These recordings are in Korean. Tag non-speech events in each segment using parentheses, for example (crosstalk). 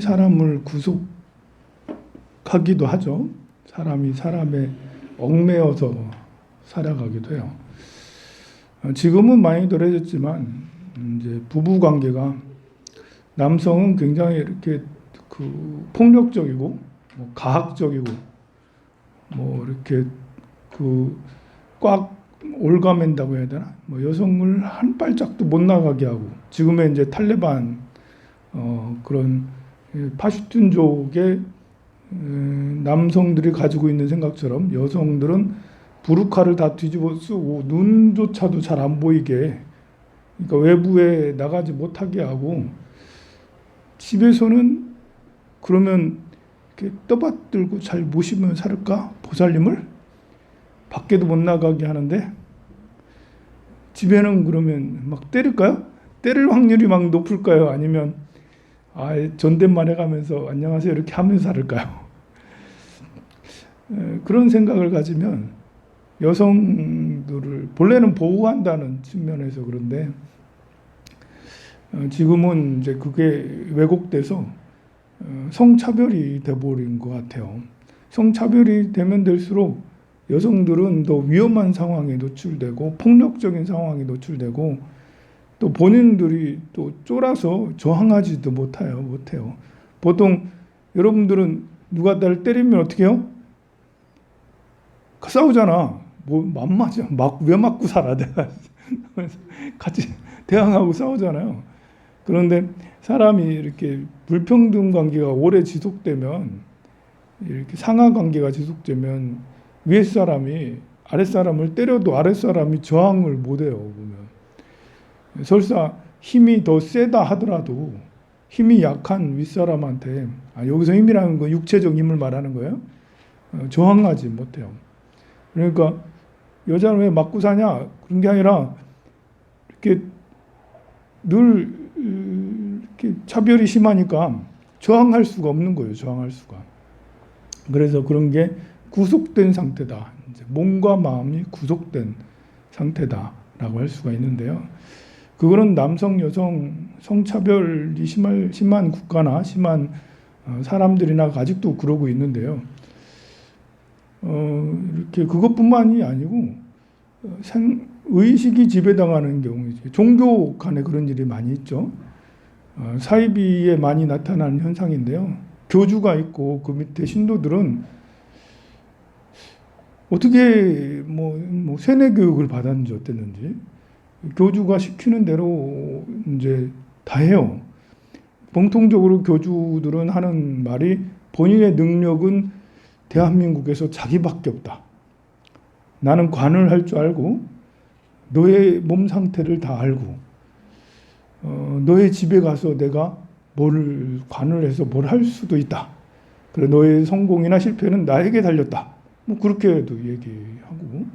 사람을 구속하기도 하죠. 사람이 사람에 얽매여서 살아가기도 해요. 어, 지금은 많이 덜해졌지만 이제 부부 관계가 남성은 굉장히 이렇게 그 폭력적이고 뭐 가학적이고 뭐 이렇게 그꽉 올가맨다고 해야 되나? 뭐 여성을 한 발짝도 못 나가게 하고 지금의 이제 탈레반 어 그런 파슈툰족의 음, 남성들이 가지고 있는 생각처럼 여성들은 부르카를 다 뒤집어 쓰고 눈조차도 잘 안 보이게 그러니까 외부에 나가지 못하게 하고 집에서는 그러면 이렇게 떠받들고 잘 모시면 살을까 보살님을 밖에도 못 나가게 하는데 집에는 그러면 막 때릴까요? 때릴 확률이 막 높을까요? 아니면 아 존댓말 해가면서 안녕하세요 이렇게 하면서 살을까요? 에, 그런 생각을 가지면 여성들을 본래는 보호한다는 측면에서 그런데 어, 지금은 이제 그게 왜곡돼서 어, 성차별이 돼버린 것 같아요. 성차별이 되면 될수록 여성들은 더 위험한 상황에 노출되고 폭력적인 상황에 노출되고 또 본인들이 또 쫄아서 저항하지도 못해요. 못해요. 보통 여러분들은 누가 나를 때리면 어떻게 해요? 싸우잖아. 뭐 맞맞아. 막 왜 맞고 살아 내가 (laughs) 같이 대항하고 싸우잖아요. 그런데 사람이 이렇게 불평등 관계가 오래 지속되면 이렇게 상하 관계가 지속되면 위에 사람이 아랫 사람을 때려도 아랫 사람이 저항을 못해요 보면 설사 힘이 더 세다 하더라도 힘이 약한 윗사람한테 아, 여기서 힘이라는 건 육체적 힘을 말하는 거예요. 어, 저항하지 못해요. 그러니까 여자는 왜 맞고 사냐 그런 게 아니라 이렇게 늘 이렇게 차별이 심하니까 저항할 수가 없는 거예요. 저항할 수가. 그래서 그런 게 구속된 상태다. 몸과 마음이 구속된 상태다라고 할 수가 있는데요. 그거는 남성 여성 성차별이 심할, 심한 국가나 심한 어, 사람들이나 아직도 그러고 있는데요. 어, 이렇게 그것뿐만이 아니고 어, 생, 의식이 지배당하는 경우 종교 간에 그런 일이 많이 있죠. 어, 사이비에 많이 나타나는 현상인데요. 교주가 있고 그 밑에 신도들은 어떻게 뭐, 뭐 세뇌 교육을 받았는지 어땠는지 교주가 시키는 대로 이제 다 해요. 공통적으로 교주들은 하는 말이 본인의 능력은 대한민국에서 자기밖에 없다. 나는 관을 할 줄 알고 너의 몸 상태를 다 알고 어, 너의 집에 가서 내가 뭘 관을 해서 뭘 할 수도 있다. 그래 너의 성공이나 실패는 나에게 달렸다. 뭐 그렇게도 얘기하고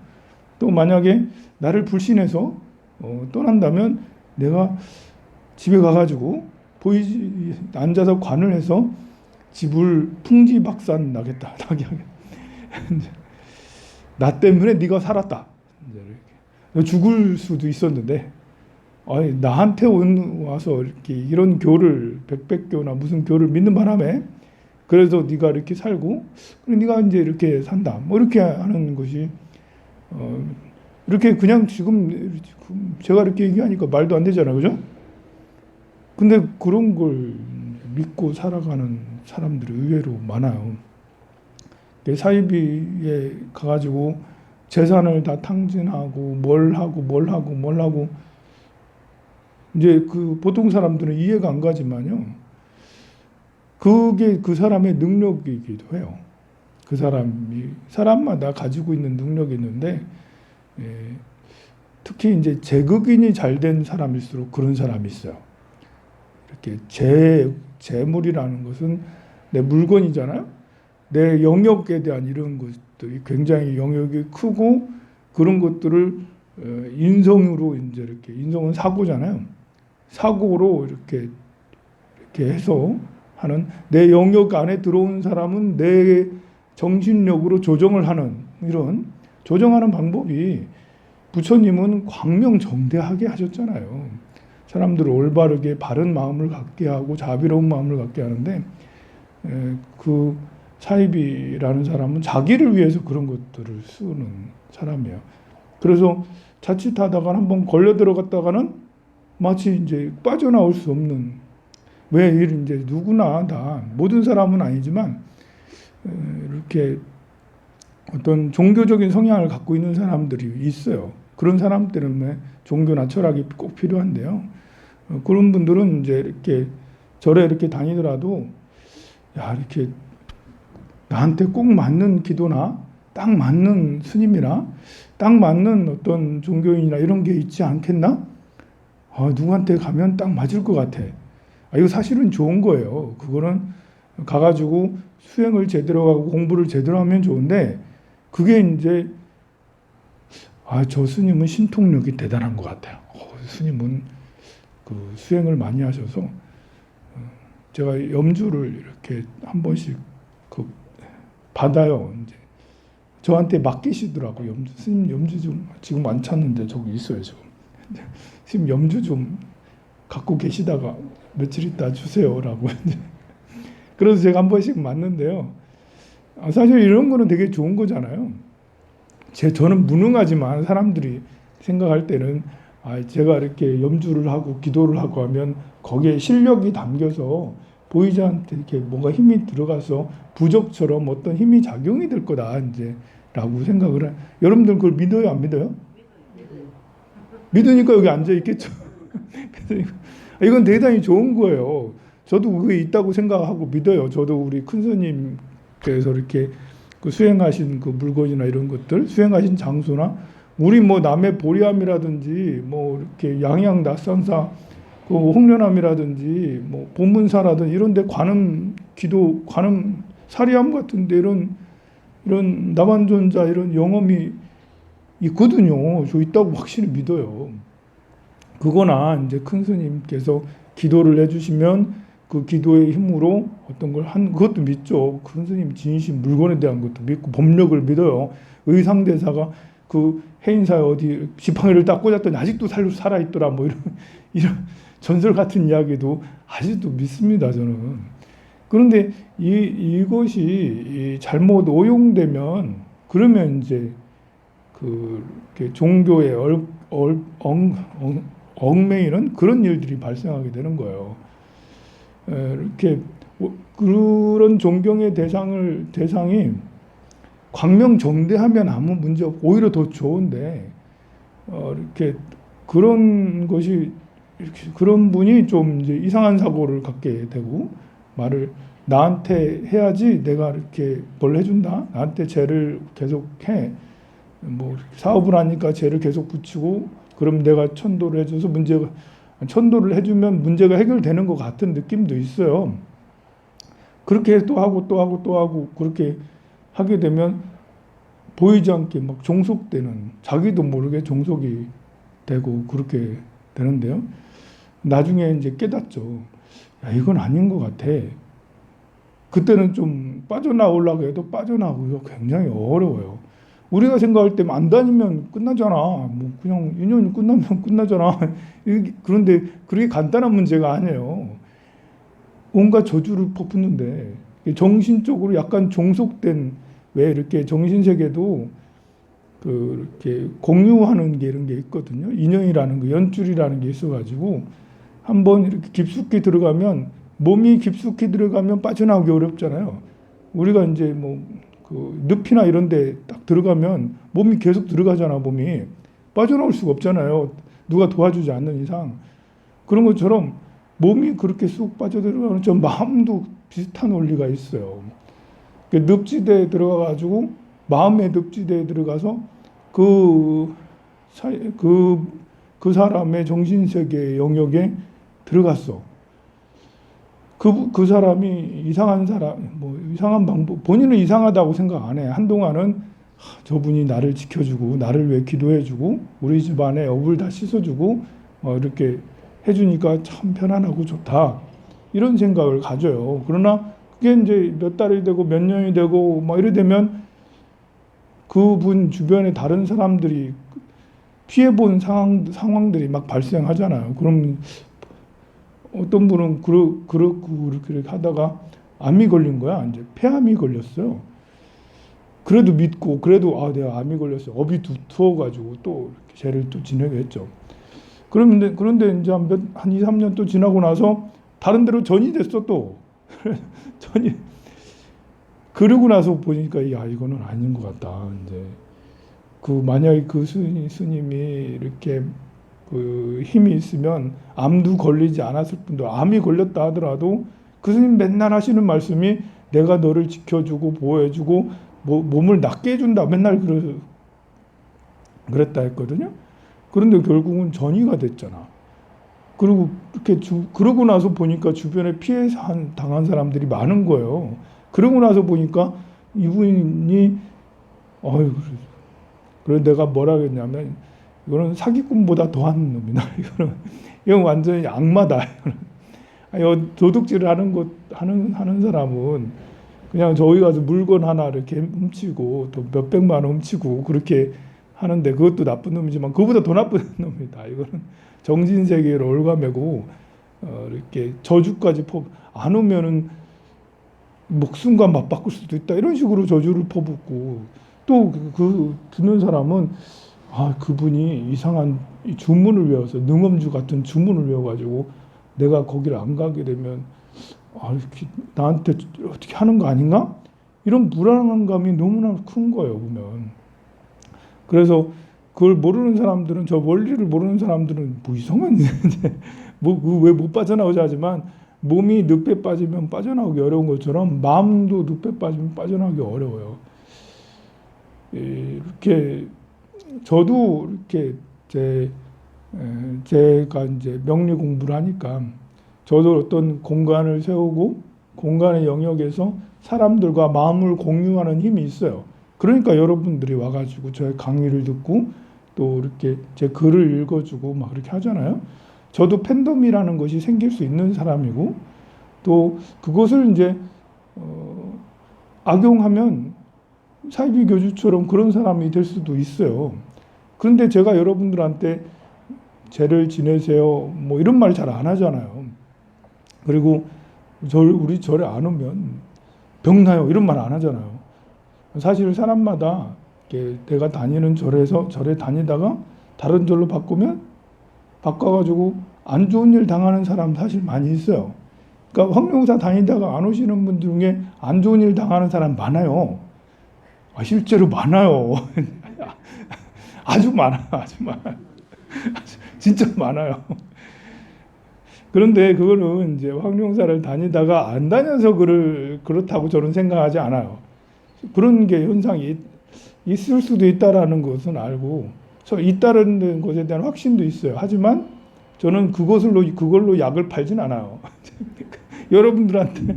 또 만약에 나를 불신해서 어, 떠난다면 내가 집에 가가지고 보이지 앉아서 관을 해서 집을 풍지박산 나겠다 (laughs) 나게 하겠다. (laughs) 나 때문에 네가 살았다. 죽을 수도 있었는데 아니 나한테 온 와서 이렇게 이런 교를 백백교나 무슨 교를 믿는 바람에 그래서 네가 이렇게 살고 그래 네가 이제 이렇게 산다. 뭐 이렇게 하는 것이 어 이렇게 그냥 지금 제가 이렇게 얘기하니까 말도 안 되잖아요. 그죠? 근데 그런 걸 믿고 살아가는 사람들이 의외로 많아요. 사이비에 가가지고 재산을 다 탕진하고 뭘 하고 뭘 하고 뭘 하고 이제 그 보통 사람들은 이해가 안 가지만요. 그게 그 사람의 능력이기도 해요. 그 사람이 사람마다 가지고 있는 능력이 있는데 예, 특히 이제 재극인이 잘 된 사람일수록 그런 사람이 있어요. 이렇게 재 재물이라는 것은 내 물건이잖아요. 내 영역에 대한 이런 것들이 굉장히 영역이 크고 그런 것들을 어, 인성으로 이제 이렇게 인성은 사고잖아요. 사고로 이렇게 이렇게 해서 하는 내 영역 안에 들어온 사람은 내 정신력으로 조정을 하는 이런 조정하는 방법이 부처님은 광명정대하게 하셨잖아요. 사람들을 올바르게 바른 마음을 갖게 하고 자비로운 마음을 갖게 하는데 에, 그 사이비라는 사람은 자기를 위해서 그런 것들을 쓰는 사람이에요. 그래서 자칫하다가 한번 걸려 들어갔다가는 마치 이제 빠져나올 수 없는 왜 이- 이제 누구나 다 모든 사람은 아니지만 에, 이렇게 어떤 종교적인 성향을 갖고 있는 사람들이 있어요. 그런 사람 때문에 종교나 철학이 꼭 필요한데요. 어, 그런 분들은 이제 이렇게 절에 이렇게 다니더라도 야 이렇게 나한테 꼭 맞는 기도나 딱 맞는 스님이나 딱 맞는 어떤 종교인이나 이런 게 있지 않겠나? 아, 누구한테 가면 딱 맞을 것 같아. 아, 이거 사실은 좋은 거예요. 그거는 가가지고 수행을 제대로 하고 공부를 제대로 하면 좋은데 그게 이제 아, 저 스님은 신통력이 대단한 것 같아요. 어, 스님은 그 수행을 많이 하셔서 어, 제가 염주를 이렇게 한 번씩 그 받아요. 이제 저한테 맡기시더라고 염주 스님 염주 좀 지금 안 찾는데 저기 있어요 지금 (laughs) 스님 염주 좀 갖고 계시다가 며칠 있다 주세요라고 그래서 제가 한 번씩 맞는데요. 아, 사실 이런 거는 되게 좋은 거잖아요. 제 저는 무능하지만 사람들이 생각할 때는 아, 제가 이렇게 염주를 하고 기도를 하고 하면 거기에 실력이 담겨서 않게 이렇게 뭔가 힘이 들어가서 부적처럼 어떤 힘이 작용이 될 거다 이제라고 생각을 해. 여러분들 그걸 믿어요 안 믿어요? 믿으니까 여기 앉아 있겠죠. (laughs) 이건 대단히 좋은 거예요. 저도 그게 있다고 생각하고 믿어요. 저도 우리 큰 스님께서 이렇게 그 수행하신 그 물건이나 이런 것들, 수행하신 장소나 우리 뭐 남의 보리암이라든지 뭐 이렇게 양양 낯선사 그 홍련암이라든지 뭐 본문사라든지 이런 데 관음 기도 관음 사리암 같은 데 이런 이런 남한존자 이런 영험이 있거든요. 저 있다고 확실히 믿어요. 그거나 이제 큰 스님께서 기도를 해주시면 그 기도의 힘으로 어떤 걸 한 그것도 믿죠. 큰 스님 진심 물건에 대한 것도 믿고 법력을 믿어요. 의상대사가 그 해인사에 어디 지팡이를 딱 꽂았더니 아직도 살 살아 있더라. 뭐 이런 이런 전설 같은 이야기도 아직도 믿습니다. 저는. 그런데 이 이것이 이 잘못 오용되면 그러면 이제 그 종교의 얼, 얼, 엉, 엉, 얽매이는 그런 일들이 발생하게 되는 거예요. 에, 이렇게 오- 그런 존경의 대상을 대상이 광명정대하면 아무 문제 없고 오히려 더 좋은데 어, 이렇게 그런 것이 그런 분이 좀 이제 이상한 사고를 갖게 되고 말을 나한테 해야지 내가 이렇게 뭘 해준다? 나한테 죄를 계속 해뭐 사업을 하니까 죄를 계속 붙이고 그럼 내가 천도를 해줘서 문제가 천도를 해주면 문제가 해결되는 것 같은 느낌도 있어요. 그렇게 또 하고 또 하고 또 하고 그렇게 하게 되면 보이지 않게 막 종속되는 자기도 모르게 종속이 되고 그렇게 되는데요. 나중에 이제 깨닫죠. 야 이건 아닌 것 같아. 그때는 좀 빠져나오려고 해도 빠져나오기가 굉장히 어려워요. 우리가 생각할 때 안 다니면 끝나잖아. 뭐 그냥 인연이 끝나면 (laughs) 끝나잖아. 그런데 그렇게 간단한 문제가 아니에요. 온갖 저주를 퍼붓는데 정신적으로 약간 종속된 왜 이렇게 정신 세계도 그 이렇게 공유하는 게 이런 게 있거든요. 인연이라는 거, 연줄이라는 게 있어가지고 한번 이렇게 깊숙이 들어가면 몸이 깊숙이 들어가면 빠져나오기 어렵잖아요. 우리가 이제 뭐 그 늪이나 이런 데 딱 들어가면 몸이 계속 들어가잖아, 몸이. 빠져나올 수가 없잖아요. 누가 도와주지 않는 이상. 그런 것처럼 몸이 그렇게 쑥 빠져들어가는 저 마음도 비슷한 원리가 있어요. 그 늪지대에 들어가가지고 마음의 늪지대에 들어가서 그 사이 그, 그 사람의 정신세계 영역에 들어갔어. 그, 그 사람이 이상한 사람, 뭐 이상한 방법, 본인은 이상하다고 생각 안 해. 한동안은 하, 저분이 나를 지켜주고, 나를 왜 기도해주고, 우리 집안에 업을 다 씻어주고, 어, 이렇게 해주니까 참 편안하고 좋다. 이런 생각을 가져요. 그러나 그게 이제 몇 달이 되고 몇 년이 되고 뭐 이래 되면 그분 주변에 다른 사람들이 피해 본 상황 상황들이 막 발생하잖아요. 그럼 어떤 분은 그러, 그렇고 그렇게 하다가 암이 걸린 거야. 이제 폐암이 걸렸어요. 그래도 믿고 그래도 아 내가 암이 걸렸어. 업이 두터워 가지고 또 이렇게 죄를 또 지내게 했죠. 그런데 그런데 이제 한, 몇, 한 2, 3년 또 지나고 나서 다른 데로 전이 됐어 또. (laughs) 전이 그러고 나서 보니까 야 이거는 아닌 것 같다. 이제 그 만약에 그 스님, 스님이 이렇게 그 힘이 있으면 암도 걸리지 않았을 뿐도 암이 걸렸다 하더라도 그 스님 맨날 하시는 말씀이 내가 너를 지켜주고 보호해주고 뭐, 몸을 낫게 해준다 맨날 그러, 그랬다 했거든요. 그런데 결국은 전이가 됐잖아. 그리고 이렇게 주, 그러고 나서 보니까 주변에 피해 한- 당한 사람들이 많은 거예요. 그러고 나서 보니까 이분이 어유 그래 내가 뭐라 그랬냐면 이거는 사기꾼보다 더한 놈이다. (laughs) 이거는 이건 완전히 악마다. (laughs) 어, 도둑질을 하는 것 하는 하는 사람은 그냥 저희 가서 물건 하나 이렇게 훔치고 또 몇백만 원 훔치고 그렇게 하는데 그것도 나쁜 놈이지만 그보다 더 나쁜 (laughs) 놈이다. 이거는 정신 세계를 올가매고 어, 이렇게 저주까지 퍼 안 오면은 목숨과 맞바꿀 수도 있다. 이런 식으로 저주를 퍼붓고 또 그 듣는 사람은 아 그분이 이상한 이 주문을 외워서 능엄주 같은 주문을 외워가지고 내가 거기를 안 가게 되면 아 나한테 어떻게 하는 거 아닌가 이런 불안한 감이 너무나 큰 거예요 보면 그래서 그걸 모르는 사람들은 저 원리를 모르는 사람들은 뭐 이상한 (laughs) 뭐왜 못 빠져나오자 하지만 몸이 늪에 빠지면 빠져나오기 어려운 것처럼 마음도 늪에 빠지면 빠져나오기 어려워요. 이- 이렇게 저도 이렇게 제 에, 제가 이제 명리 공부를 하니까 저도 어떤 공간을 세우고 공간의 영역에서 사람들과 마음을 공유하는 힘이 있어요. 그러니까 여러분들이 와가지고 저의 강의를 듣고 또 이렇게 제 글을 읽어주고 막 그렇게 하잖아요. 저도 팬덤이라는 것이 생길 수 있는 사람이고 또 그것을 이제 어, 악용하면 사이비 교주처럼 그런 사람이 될 수도 있어요. 그런데 제가 여러분들한테 죄를 지내세요 뭐 이런 말 잘 안 하잖아요. 그리고 절 우리 절에 안 오면 병나요 이런 말 안 하잖아요. 사실 사람마다 내가 다니는 절에서 절에 다니다가 다른 절로 바꾸면 바꿔가지고 안 좋은 일 당하는 사람 사실 많이 있어요. 그러니까 황룡사 다니다가 안 오시는 분 중에 안 좋은 일 당하는 사람 많아요. 아, 실제로 많아요. (laughs) 아주 많아요. 아주 많아요. (laughs) 진짜 많아요. 그런데 그거는 이제 황룡사를 다니다가 안 다녀서 그를 그렇다고 저는 생각하지 않아요. 그런 게 현상이 있을 수도 있다라는 것은 알고 저 있다는 것에 대한 확신도 있어요. 하지만 저는 그것으로 그걸로 약을 팔진 않아요. (laughs) 여러분들한테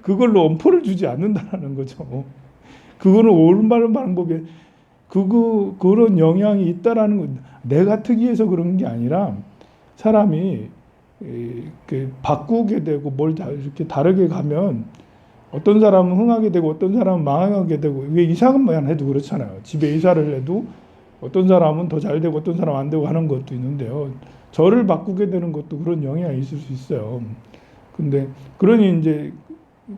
그걸로 엄포를 주지 않는다라는 거죠. 그거는 올바른 방법에 그거 그런 영향이 있다라는 건 내가 특이해서 그런 게 아니라 사람이 이, 그 바꾸게 되고 뭘다 이렇게 다르게 가면 어떤 사람은 흥하게 되고 어떤 사람은 망하게 되고 왜 이사만 해도 그렇잖아요. 집에 이사를 해도 어떤 사람은 더 잘 되고 어떤 사람은 안 되고 하는 것도 있는데요. 저를 바꾸게 되는 것도 그런 영향이 있을 수 있어요. 근데 그러니 이제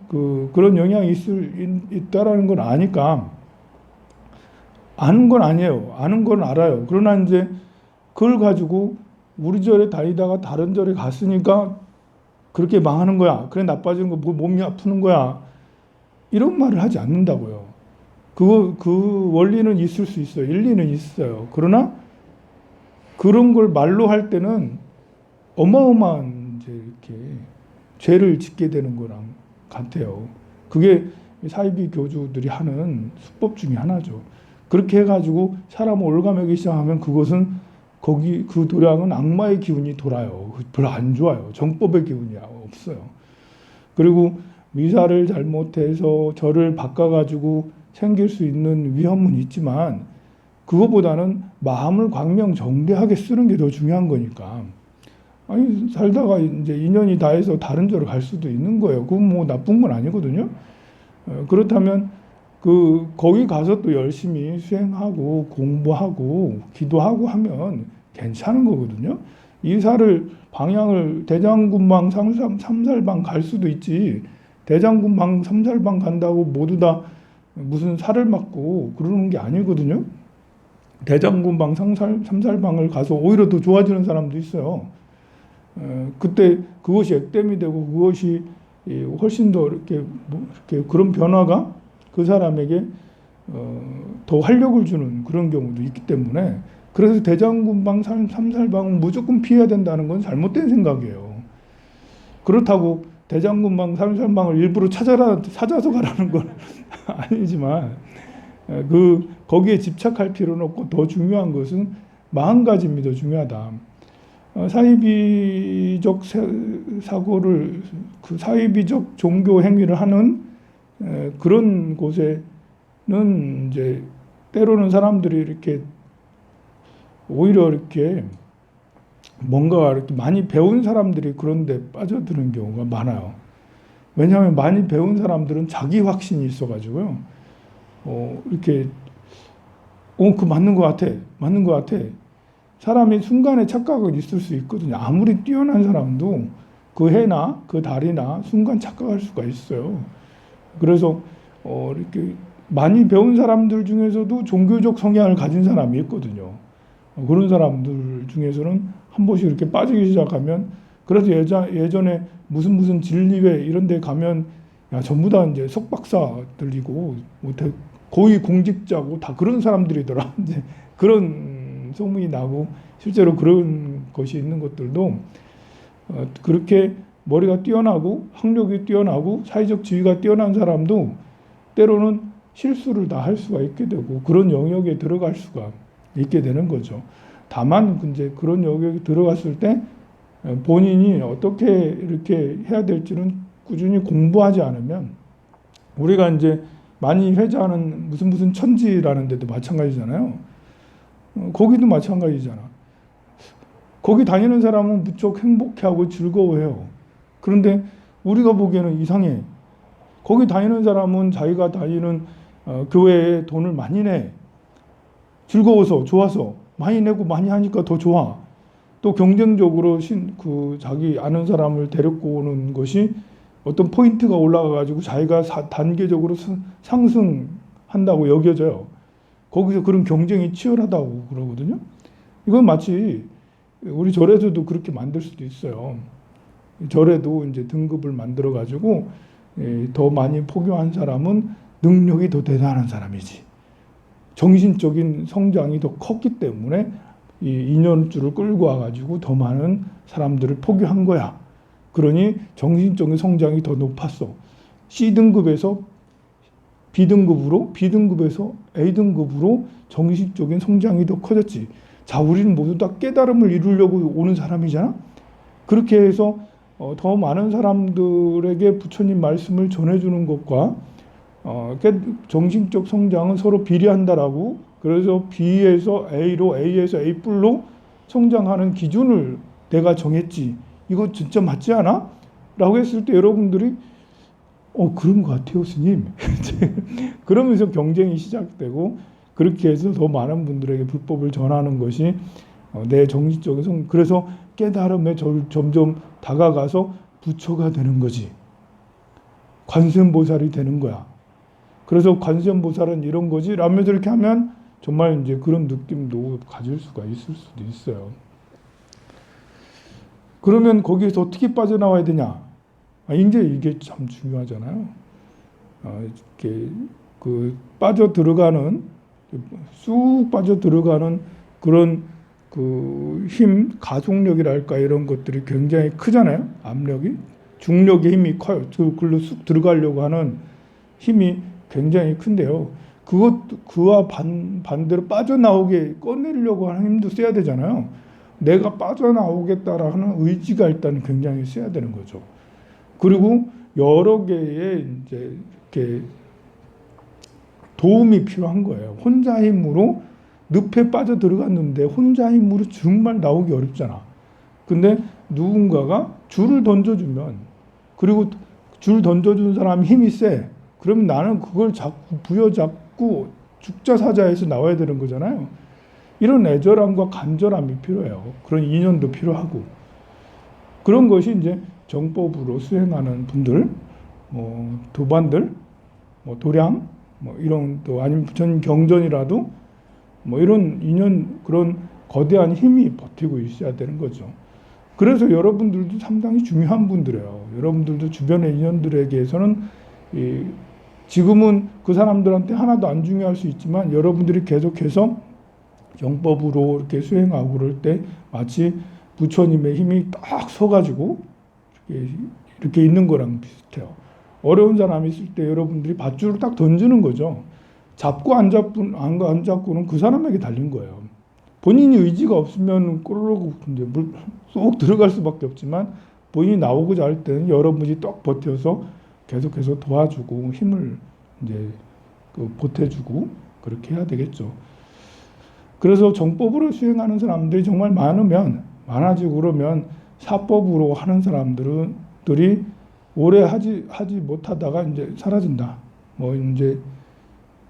그 그런 영향이 있을 있, 있다라는 건 아니까 아는 건 아니에요. 아는 건 알아요. 그러나 이제 그걸 가지고 우리 절에 다니다가 다른 절에 갔으니까 그렇게 망하는 거야. 그래 나빠지는 거, 뭐 몸이 아프는 거야. 이런 말을 하지 않는다고요. 그거 그 원리는 있을 수 있어요. 일리는 있어요. 그러나 그런 걸 말로 할 때는 어마어마한 이제 이렇게 죄를 짓게 되는 거랑 같아요. 그게 사이비 교주들이 하는 수법 중에 하나죠. 그렇게 해가지고 사람을 올가매기 시작하면 그것은 거기 그 도량은 악마의 기운이 돌아요. 별로 안 좋아요. 정법의 기운이 없어요. 그리고 미사를 잘못해서 절을 바꿔가지고 생길 수 있는 위험은 있지만 그거보다는 마음을 광명정대하게 쓰는 게 더 중요한 거니까. 아니 살다가 이제 인연이 다해서 다른 절을 갈 수도 있는 거예요. 그건 뭐 나쁜 건 아니거든요. 어, 그렇다면 그 거기 가서 또 열심히 수행하고 공부하고 기도하고 하면 괜찮은 거거든요. 이사를 방향을 대장군방 삼살, 삼살방 갈 수도 있지. 대장군방 삼살방 간다고 모두 다 무슨 살을 맞고 그러는 게 아니거든요. 대장군방 삼살, 삼살방을 가서 오히려 더 좋아지는 사람도 있어요. 어, 그때 그것이 액땜이 되고 그것이 이 훨씬 더 이렇게, 뭐 이렇게 그런 변화가 그 사람에게 어, 더 활력을 주는 그런 경우도 있기 때문에 그래서 대장군방 삼- 삼살방은 무조건 피해야 된다는 건 잘못된 생각이에요. 그렇다고 대장군방 삼살방을 일부러 찾아라 찾아서 가라는 건 (laughs) 아니지만 에, 그 거기에 집착할 필요는 없고 더 중요한 것은 마음가짐이 더 중요하다. 어, 사이비적 세- 사고를 그 사이비적 종교 행위를 하는 에, 그런 곳에는 이제 때로는 사람들이 이렇게 오히려 이렇게 뭔가 이렇게 많이 배운 사람들이 그런데 빠져드는 경우가 많아요. 왜냐하면 많이 배운 사람들은 자기 확신이 있어가지고요. 어, 이렇게 어, 그 맞는 것 같아. 맞는 것 같아. 사람이 순간에 착각은 있을 수 있거든요. 아무리 뛰어난 사람도 그 해나 그 달이나 순간 착각할 수가 있어요. 그래서 어, 이렇게 많이 배운 사람들 중에서도 종교적 성향을 가진 사람이 있거든요. 어, 그런 사람들 중에서는 한 번씩 이렇게 빠지기 시작하면 그래서 예전, 예전에 무슨 무슨 진리회 이런 데 가면 야, 전부 다 이제 석박사들이고 뭐 대- 고위 공직자고 다 그런 사람들이더라. (laughs) 이제 그런 소문이 나고 실제로 그런 것이 있는 것들도 어, 그렇게 머리가 뛰어나고 학력이 뛰어나고 사회적 지위가 뛰어난 사람도 때로는 실수를 다 할 수가 있게 되고 그런 영역에 들어갈 수가 있게 되는 거죠. 다만 이제 그런 영역에 들어갔을 때 어, 본인이 어떻게 이렇게 해야 될지는 꾸준히 공부하지 않으면 우리가 이제 많이 회자하는 무슨 무슨 천지라는 데도 마찬가지잖아요. 어, 거기도 마찬가지잖아. 거기 다니는 사람은 무척 행복해하고 즐거워해요. 그런데 우리가 보기에는 이상해. 거기 다니는 사람은 자기가 다니는 어, 교회에 돈을 많이 내. 즐거워서 좋아서 많이 내고 많이 하니까 더 좋아. 또 경쟁적으로 신, 그 자기 아는 사람을 데리고 오는 것이 어떤 포인트가 올라가 가지고 자기가 사- 단계적으로 스- 상승한다고 여겨져요. 거기서 그런 경쟁이 치열하다고 그러거든요. 이건 마치 우리 절에서도 그렇게 만들 수도 있어요. 절에도 이제 등급을 만들어 가지고 예, 더 많이 포교한 사람은 능력이 더 대단한 사람이지. 정신적인 성장이 더 컸기 때문에 이 인연줄을 끌고 와가지고 더 많은 사람들을 포교한 거야. 그러니 정신적인 성장이 더 높았어. C등급에서 B등급으로, B등급에서 A등급으로 정신적인 성장이 더 커졌지. 자, 우리는 모두 다 깨달음을 이루려고 오는 사람이잖아? 그렇게 해서 어, 더 많은 사람들에게 부처님 말씀을 전해주는 것과 어, 깨- 정신적 성장은 서로 비례한다라고 그래서 B에서 A로 A에서 A 뿔로 성장하는 기준을 내가 정했지. 이거 진짜 맞지 않아? 라고 했을 때 여러분들이 어 그런 것 같아요, 스님. (laughs) 그러면서 경쟁이 시작되고 그렇게 해서 더 많은 분들에게 불법을 전하는 것이 어, 내 정신적인 성 그래서 깨달음에 절- 점점 다가가서 부처가 되는 거지. 관세음보살이 되는 거야. 그래서 관세음보살은 이런 거지. 라면서 이렇게 하면 정말 이제 그런 느낌도 가질 수가 있을 수도 있어요. 그러면 거기에서 어떻게 빠져나와야 되냐? 아, 이제 이게 참 중요하잖아요. 아, 이렇게 그 빠져 들어가는 쑥 빠져 들어가는 그런 그 힘 가속력이랄까 이런 것들이 굉장히 크잖아요. 압력이 중력의 힘이 커요. 그 글로 쑥 들어가려고 하는 힘이 굉장히 큰데요. 그것 그와 반 반대로 빠져나오게 꺼내려고 하는 힘도 써야 되잖아요. 내가 빠져나오겠다라 하는 의지가 일단 굉장히 써야 되는 거죠. 그리고 여러 개의 이제 이렇게 도움이 필요한 거예요. 혼자 힘으로 늪에 빠져 들어갔는데 혼자 힘으로 정말 나오기 어렵잖아. 근데 누군가가 줄을 던져주면 그리고 줄 던져준 사람이 힘이 세. 그 그러면 나는 그걸 자꾸 부여잡고 죽자사자에서 나와야 되는 거잖아요. 이런 애절함과 간절함이 필요해요. 그런 인연도 필요하고 그런 것이 이제 정법으로 수행하는 분들, 뭐 도반들, 뭐 도량, 뭐 이런 또 아니면 전 경전이라도 뭐 이런 인연 그런 거대한 힘이 버티고 있어야 되는 거죠. 그래서 여러분들도 상당히 중요한 분들이에요. 여러분들도 주변의 인연들에게서는 이 지금은 그 사람들한테 하나도 안 중요할 수 있지만 여러분들이 계속해서 정법으로 이렇게 수행하고 그럴 때 마치 부처님의 힘이 딱 서가지고 이렇게, 이렇게 있는 거랑 비슷해요. 어려운 사람이 있을 때 여러분들이 밧줄을 딱 던지는 거죠. 잡고 안 잡고 안, 안 잡고는 그 사람에게 달린 거예요. 본인이 의지가 없으면 꼬르륵 이제 물쏙 들어갈 수밖에 없지만 본인이 나오고자 할 때는 여러분이 딱 버텨서 계속해서 도와주고 힘을 이제 그 보태주고 그렇게 해야 되겠죠. 그래서 정법으로 수행하는 사람들이 정말 많으면 많아지고 그러면 사법으로 하는 사람들이 오래 하지 하지 못하다가 이제 사라진다. 뭐 이제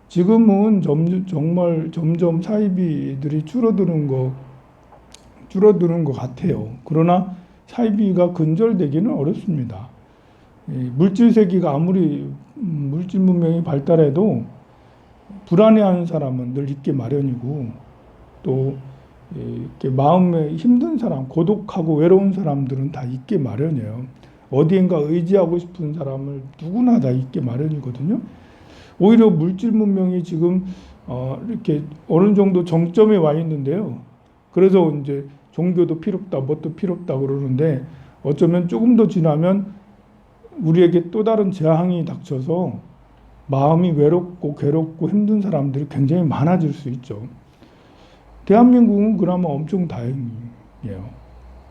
지금은 점, 정말 점점 사이비들이 줄어드는 거 줄어드는 것 같아요. 그러나 사이비가 근절되기는 어렵습니다. 이 물질 세계가 아무리 음, 물질 문명이 발달해도 불안해하는 사람은 늘 있게 마련이고 또 이렇게 마음에 힘든 사람, 고독하고 외로운 사람들은 다 있게 마련이에요. 어디엔가 의지하고 싶은 사람을 누구나 다 있게 마련이거든요. 오히려 물질 문명이 지금 어 이렇게 어느 정도 정점에 와 있는데요. 그래서 이제 종교도 필요 없다, 뭣도 필요 없다 그러는데 어쩌면 조금 더 지나면 우리에게 또 다른 재앙이 닥쳐서 마음이 외롭고 괴롭고 힘든 사람들이 굉장히 많아질 수 있죠. 대한민국은 그나마 엄청 다행이에요.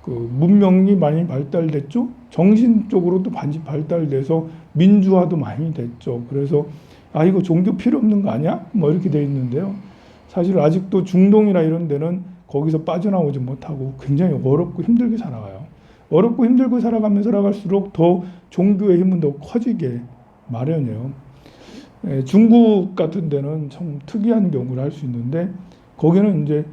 그 문명이 많이 발달됐죠. 정신 적으로도 많이 발달돼서 민주화도 많이 됐죠. 그래서 아 이거 종교 필요 없는 거 아니야? 뭐 이렇게 돼 있는데요. 사실 아직도 중동이나 이런 데는 거기서 빠져나오지 못하고 굉장히 어렵고 힘들게 살아가요. 어렵고 힘들고 살아가면 살아갈수록 더 종교의 힘은 더 커지게 마련이에요. 예, 중국 같은 데는 참 특이한 경우를 할 수 있는데 거기는 이제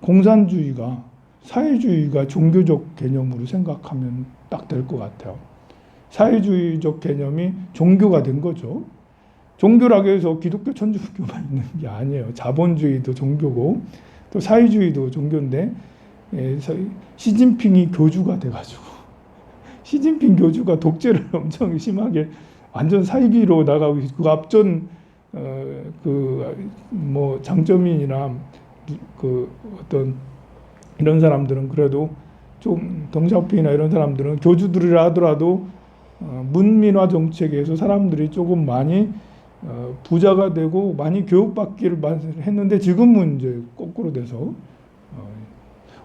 공산주의가 사회주의가 종교적 개념으로 생각하면 딱 될 것 같아요. 사회주의적 개념이 종교가 된 거죠. 종교라고 해서 기독교 천주교만 (laughs) 있는 게 아니에요. 자본주의도 종교고 또 사회주의도 종교인데 예, 시진핑이 교주가 돼가지고 (laughs) 시진핑 교주가 독재를 (laughs) 엄청 심하게 완전 사이비로 나가고 그 앞전 어, 그 뭐 장점인이나 그 어떤 이런 사람들은 그래도 좀 덩샤오피나 이런 사람들은 교주들이라 하더라도 어, 문민화 정책에서 사람들이 조금 많이 어, 부자가 되고 많이 교육받기를 했는데 지금은 이제 거꾸로 돼서 어,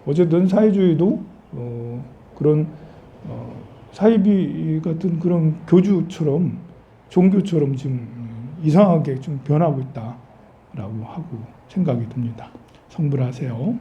어쨌든 사회주의도 어, 그런 어, 사이비 같은 그런 교주처럼 종교처럼 지금 이상하게 좀 변하고 있다라고 하고 생각이 듭니다. 성불하세요.